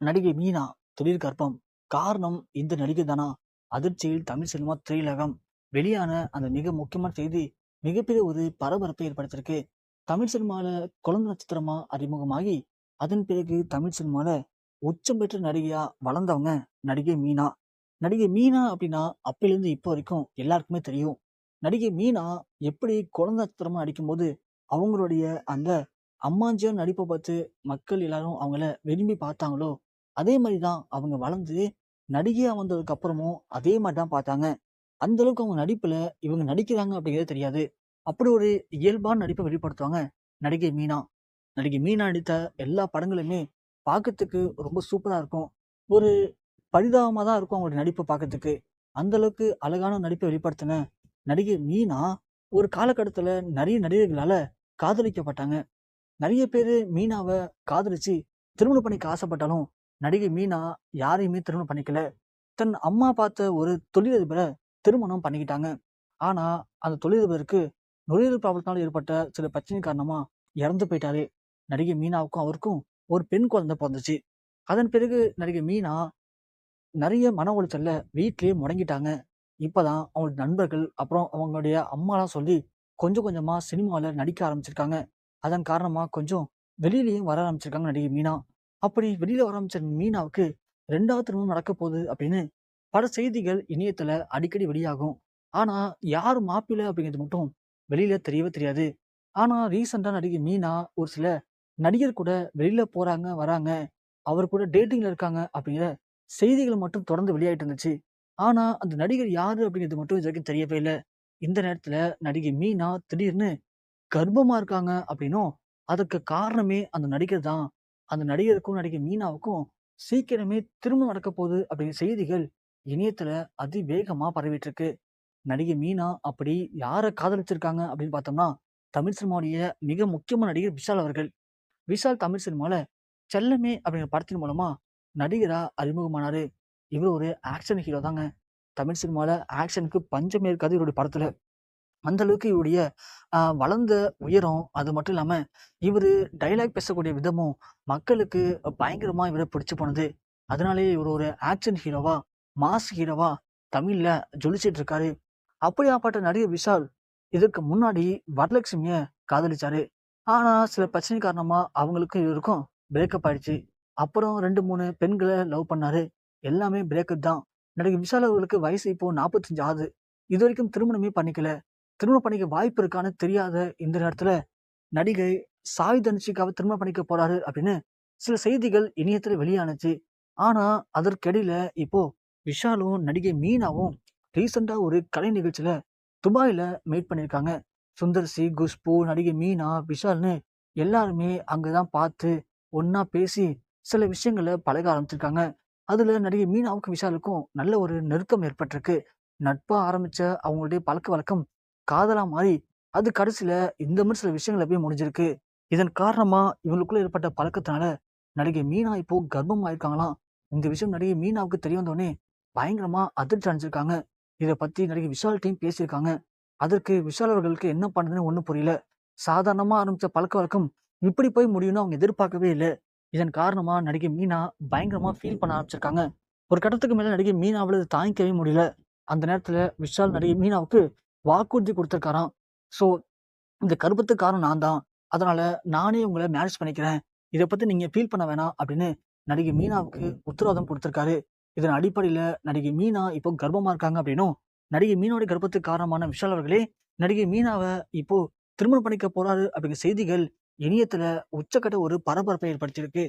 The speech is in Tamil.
நடிகை மீனா திடீர் கர்ப்பம். காரணம் இந்த நடிகை தானா? அதிர்ச்சியில் தமிழ் சினிமா திரையுலகம். வெளியான அந்த மிக முக்கியமான செய்தி மிகப்பெரிய ஒரு பரபரப்பை ஏற்படுத்தியிருக்கு. தமிழ் சினிமால குழந்தை நட்சத்திரமா அறிமுகமாகி அதன் பிறகு தமிழ் சினிமால உச்சம் பெற்ற நடிகையா வளர்ந்தவங்க நடிகை மீனா. நடிகை மீனா அப்படின்னா அப்பிலிருந்து இப்போ வரைக்கும் எல்லாருக்குமே தெரியும். நடிகை மீனா எப்படி குழந்தை நட்சத்திரமா நடிக்கும்போது அவங்களுடைய அந்த அம்மாஞ்சியா நடிப்பை பார்த்து மக்கள் எல்லாரும் அவங்கள விரும்பி பார்த்தாங்களோ அதே மாதிரி தான் அவங்க வளர்ந்து நடிகையா வந்ததுக்கு அப்புறமும் அதே மாதிரி தான் பார்த்தாங்க. அந்த அளவுக்கு அவங்க நடிப்புல இவங்க நடிக்கிறாங்க அப்படிங்கிறது தெரியாது. அப்படி ஒரு இயல்பான நடிப்பை வெளிப்படுத்துவாங்க நடிகை மீனா. நடிகை மீனா நடித்த எல்லா படங்களுமே பார்க்கறதுக்கு ரொம்ப சூப்பராக இருக்கும். ஒரு பரிதாபமாக தான் இருக்கும் அவங்களுடைய நடிப்பை பார்க்கறதுக்கு. அந்த அளவுக்கு அழகான நடிப்பை வெளிப்படுத்தின நடிகை மீனா ஒரு காலகட்டத்தில் நிறைய நடிகர்களால் காதலிக்கப்பட்டாங்க. நிறைய பேர் மீனாவை காதலிச்சு திருமணம் பண்ணிக்க ஆசைப்பட்டாலும் நடிகை மீனா யாரையுமே திருமணம் பண்ணிக்கல. தன் அம்மா பார்த்த ஒரு தொழிலதிபரை திருமணம் பண்ணிக்கிட்டாங்க. ஆனா அந்த தொழிலதிபருக்கு நுரையீரல் ப்ராப்ளத்தினால ஏற்பட்ட சில பிரச்சனை காரணமா இறந்து போயிட்டாரு. நடிகை மீனாவுக்கும் அவருக்கும் ஒரு பெண் குழந்தை பிறந்துச்சு. அதன் பிறகு நடிகை மீனா நிறைய மன உளைச்சல்ல வீட்லயே முடங்கிட்டாங்க. இப்போதான் அவங்களுடைய நண்பர்கள் அப்புறம் அவங்களுடைய அம்மாலாம் சொல்லி கொஞ்சம் கொஞ்சமாக சினிமாவில் நடிக்க ஆரம்பிச்சிருக்காங்க. அதன் காரணமாக கொஞ்சம் வெளியிலையும் வர ஆரம்பிச்சிருக்காங்க நடிகை மீனா. அப்படி வெளியில வர ஆரம்பிச்ச மீனாவுக்கு ரெண்டாவது திருமணம் நடக்க போகுது அப்படின்னு பல செய்திகள் இணையத்துல அடிக்கடி வெளியாகும். ஆனா யார் மாப்பிள்ளை அப்படிங்கிறது மட்டும் வெளியில தெரியவே தெரியாது. ஆனா ரீசெண்டா நடிகை மீனா ஒரு சில நடிகர் கூட வெளியில போறாங்க வராங்க. அவர் கூட டேட்டிங்ல இருக்காங்க அப்படிங்கிற செய்திகள் மட்டும் தொடர்ந்து வெளியாயிட்டு இருந்துச்சு. ஆனா அந்த நடிகர் யாரு அப்படிங்கிறது மட்டும் இது வரைக்கும் தெரியவே இல்லை. இந்த நேரத்துல நடிகை மீனா திடீர்னு கர்ப்பமா இருக்காங்க அப்படின்னும் அதுக்கு காரணமே அந்த நடிகர் தான். அந்த நடிகருக்கும் நடிகை மீனாவுக்கும் சீக்கிரமே திருமணம் நடக்க போகுது அப்படிங்கிற செய்திகள் இணையத்துல அதிவேகமா பரவிட்டு இருக்கு நடிகை மீனா அப்படி யாரை காதலிச்சிருக்காங்க அப்படின்னு பார்த்தோம்னா தமிழ் சினிமாவுடைய மிக முக்கியமான நடிகர் விஷால் அவர்கள். விஷால் தமிழ் சினிமாவில் செல்லமே அப்படிங்கிற படத்தின் மூலமா நடிகரா அறிமுகமானாரு. இவர் ஒரு ஆக்ஷன் ஹீரோ தாங்க. தமிழ் சினிமாவில் ஆக்ஷனுக்கு பஞ்சமே இருக்காது இவருடைய படத்துல. அந்த அளவுக்கு இவருடைய வளர்ந்த உயரம் அது மட்டும் இல்லாமல் இவர் டைலாக் பேசக்கூடிய விதமும் மக்களுக்கு பயங்கரமாக இவரை பிடிச்சு போனது. அதனாலேயே இவர் ஒரு ஆக்ஷன் ஹீரோவா மாஸ் ஹீரோவா தமிழில் ஜொலிச்சிட்டு இருக்காரு. அப்படியாப்பட்ட நடிகர் விஷால் இதற்கு முன்னாடி வரலட்சுமியை காதலிச்சாரு. ஆனால் சில பிரச்சனை காரணமாக அவங்களுக்கும் இவருக்கும் பிரேக்கப் ஆயிடுச்சு. அப்புறம் ரெண்டு மூணு பெண்களை லவ் பண்ணாரு. எல்லாமே பிரேக்கப் தான். நடிகர் விஷால் அவர்களுக்கு வயசு இப்போ நாற்பத்தஞ்சு ஆகுது. இது வரைக்கும் திருமணமே பண்ணிக்கல. திருமணம் பண்ணிக்க வாய்ப்பு இருக்கான்னு தெரியாத இந்த நேரத்தில் நடிகை சாய் தனுஷிக்காக திருமணம் பண்ணிக்க போறாரு அப்படின்னு சில செய்திகள் இணையத்தில் வெளியானுச்சு. ஆனால் அதற்கிடையில இப்போ விஷாலும் நடிகை மீனாவும் ரீசெண்டாக ஒரு கலை நிகழ்ச்சியில் துபாயில் மீட் பண்ணியிருக்காங்க சுந்தர் சி குஷ்பு நடிகை மீனா விஷால்னு எல்லாருமே அங்கதான் பார்த்து ஒன்றா பேசி சில விஷயங்களை பழக ஆரம்பிச்சிருக்காங்க. அதில் நடிகை மீனாவுக்கும் விஷாலுக்கும் நல்ல ஒரு நெருக்கம் ஏற்பட்டிருக்கு. நட்பாக ஆரம்பித்த அவங்களுடைய பழக்க வழக்கம் காதலாக மாறி அது கடைசியில் இந்த மாதிரி சில விஷயங்கள் போய் முடிஞ்சிருக்கு. இதன் காரணமாக இவங்களுக்குள்ள ஏற்பட்ட பழக்கத்தினால நடிகை மீனா இப்போ கர்ப்பம் ஆயிருக்காங்களாம் இந்த விஷயம் நடிகை மீனாவுக்கு தெரிய வந்தோடனே பயங்கரமா அதிர்ச்சி அடைஞ்சிருக்காங்க. இதை பத்தி நடிகை விஷால் டீம் பேசியிருக்காங்க. அதற்கு விஷால் அவர்களுக்கு என்ன பண்ணுறதுன்னு ஒன்றும் புரியல. சாதாரணமா ஆரம்பிச்ச பழக்க வழக்கம் இப்படி போய் முடியும்னு அவங்க எதிர்பார்க்கவே இல்லை. இதன் காரணமா நடிகை மீனா பயங்கரமா ஃபீல் பண்ண ஆரம்பிச்சிருக்காங்க. ஒரு கட்டத்துக்கு மேல நடிகை மீனாவில் தாங்கிக்கவே முடியல. அந்த நேரத்துல விஷால் நடிகை மீனாவுக்கு வாக்குறுதி கொடுத்துருக்காராம். ஸோ இந்த கருப்பத்துக்காரன் காரணம் நான் தான். அதனால நானே உங்களை மேரேஜ் பண்ணிக்கிறேன். இதை பற்றி நீங்கள் ஃபீல் பண்ண வேணாம் அப்படின்னு நடிகை மீனாவுக்கு உத்தரவாதம் கொடுத்துருக்காரு. இதன் அடிப்படையில் நடிகை மீனா இப்போ கர்ப்பமாக இருக்காங்க அப்படின்னும் நடிகை மீனோட கர்ப்பத்துக்கு காரணமான விஷால் அவர்களே நடிகை மீனாவை இப்போ திருமணம் பண்ணிக்க போறாரு அப்படிங்கிற செய்திகள் இணையத்தில் உச்சக்கட்ட ஒரு பரபரப்பை ஏற்படுத்தியிருக்கு.